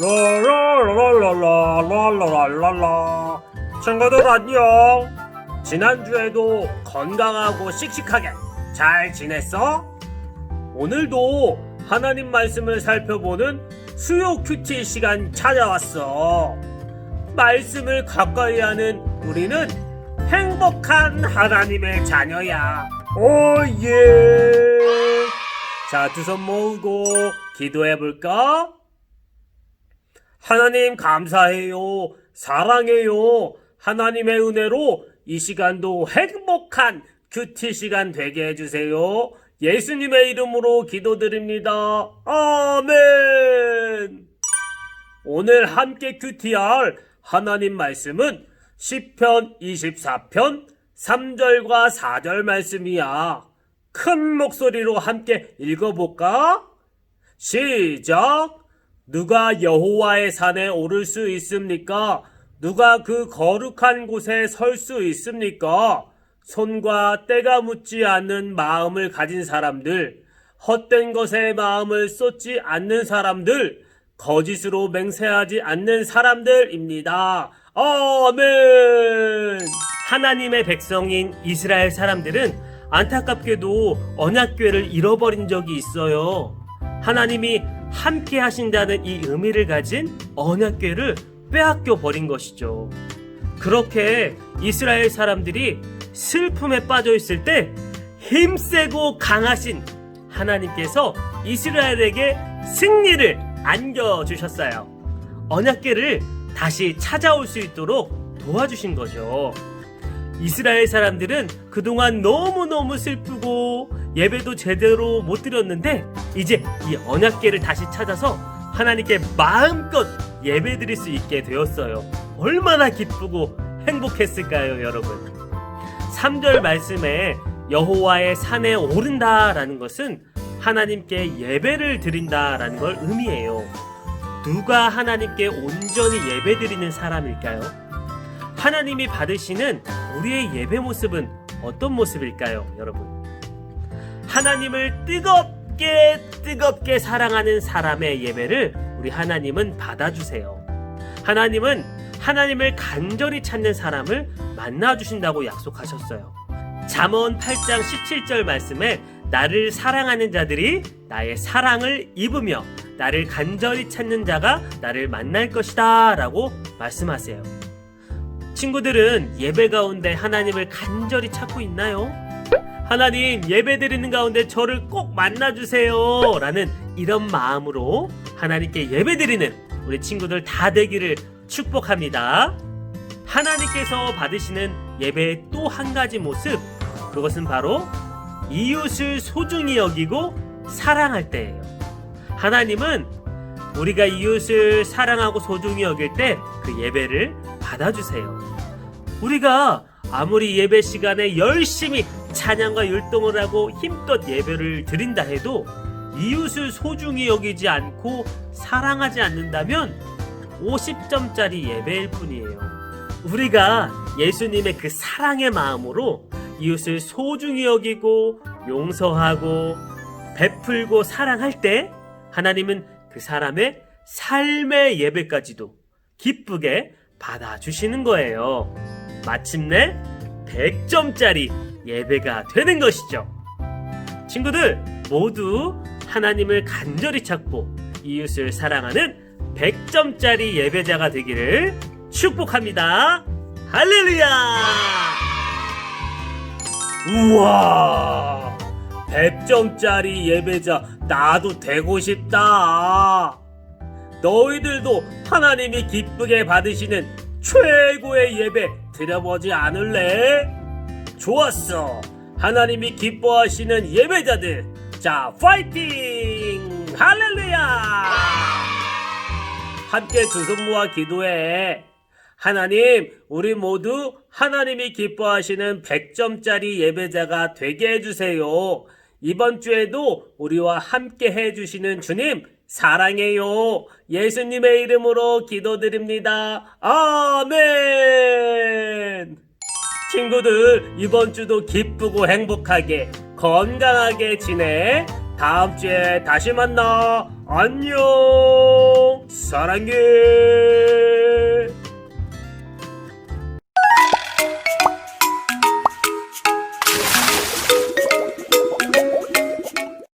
라라라라라라라라 친구들 안녕 지난주에도 건강하고 씩씩하게 잘 지냈어? 오늘도 하나님 말씀을 살펴보는 수요 큐티 시간 찾아왔어 말씀을 가까이 하는 우리는 행복한 하나님의 자녀야 오예 자 두 손 모으고 기도해 볼까? 하나님 감사해요. 사랑해요. 하나님의 은혜로 이 시간도 행복한 큐티 시간 되게 해주세요. 예수님의 이름으로 기도드립니다. 아멘. 오늘 함께 큐티할 하나님 말씀은 10편 24편 3절과 4절 말씀이야. 큰 목소리로 함께 읽어볼까? 시작! 누가 여호와의 산에 오를 수 있습니까? 누가 그 거룩한 곳에 설 수 있습니까? 손과 때가 묻지 않는 마음을 가진 사람들, 헛된 것에 마음을 쏟지 않는 사람들, 거짓으로 맹세하지 않는 사람들입니다. 아멘! 하나님의 백성인 이스라엘 사람들은 안타깝게도 언약궤를 잃어버린 적이 있어요. 하나님이 함께 하신다는 이 의미를 가진 언약궤를 빼앗겨 버린 것이죠. 그렇게 이스라엘 사람들이 슬픔에 빠져 있을 때 힘세고 강하신 하나님께서 이스라엘에게 승리를 안겨주셨어요. 언약궤를 다시 찾아올 수 있도록 도와주신 거죠. 이스라엘 사람들은 그동안 너무너무 슬프고 예배도 제대로 못 드렸는데 이제 이 언약궤를 다시 찾아서 하나님께 마음껏 예배 드릴 수 있게 되었어요. 얼마나 기쁘고 행복했을까요, 여러분? 3절 말씀에 여호와의 산에 오른다라는 것은 하나님께 예배를 드린다라는 걸 의미해요. 누가 하나님께 온전히 예배 드리는 사람일까요? 하나님이 받으시는 우리의 예배 모습은 어떤 모습일까요, 여러분? 하나님을 뜨겁게 뜨겁게 사랑하는 사람의 예배를 우리 하나님은 받아주세요. 하나님은 하나님을 간절히 찾는 사람을 만나주신다고 약속하셨어요. 잠언 8장 17절 말씀에 나를 사랑하는 자들이 나의 사랑을 입으며 나를 간절히 찾는 자가 나를 만날 것이다 라고 말씀하세요. 친구들은 예배 가운데 하나님을 간절히 찾고 있나요? 하나님 예배 드리는 가운데 저를 꼭 만나주세요 라는 이런 마음으로 하나님께 예배 드리는 우리 친구들 다 되기를 축복합니다. 하나님께서 받으시는 예배의 또 한 가지 모습 그것은 바로 이웃을 소중히 여기고 사랑할 때예요. 하나님은 우리가 이웃을 사랑하고 소중히 여길 때 그 예배를 받아주세요. 우리가 아무리 예배 시간에 열심히 찬양과 율동을 하고 힘껏 예배를 드린다 해도 이웃을 소중히 여기지 않고 사랑하지 않는다면 50점짜리 예배일 뿐이에요. 우리가 예수님의 그 사랑의 마음으로 이웃을 소중히 여기고 용서하고 베풀고 사랑할 때 하나님은 그 사람의 삶의 예배까지도 기쁘게 받아주시는 거예요. 마침내 100점짜리 예배가 되는 것이죠. 친구들 모두 하나님을 간절히 찾고 이웃을 사랑하는 100점짜리 예배자가 되기를 축복합니다. 할렐루야! 우와! 100점짜리 예배자 나도 되고 싶다. 너희들도 하나님이 기쁘게 받으시는 최고의 예배 드려보지 않을래? 좋았어. 하나님이 기뻐하시는 예배자들. 자, 파이팅! 할렐루야! 함께 두 손 모아 기도해. 하나님, 우리 모두 하나님이 기뻐하시는 100점짜리 예배자가 되게 해주세요. 이번 주에도 우리와 함께 해주시는 주님, 사랑해요. 예수님의 이름으로 기도드립니다. 아멘! 친구들, 이번 주도 기쁘고 행복하게 건강하게 지내. 다음 주에 다시 만나. 안녕. 사랑해.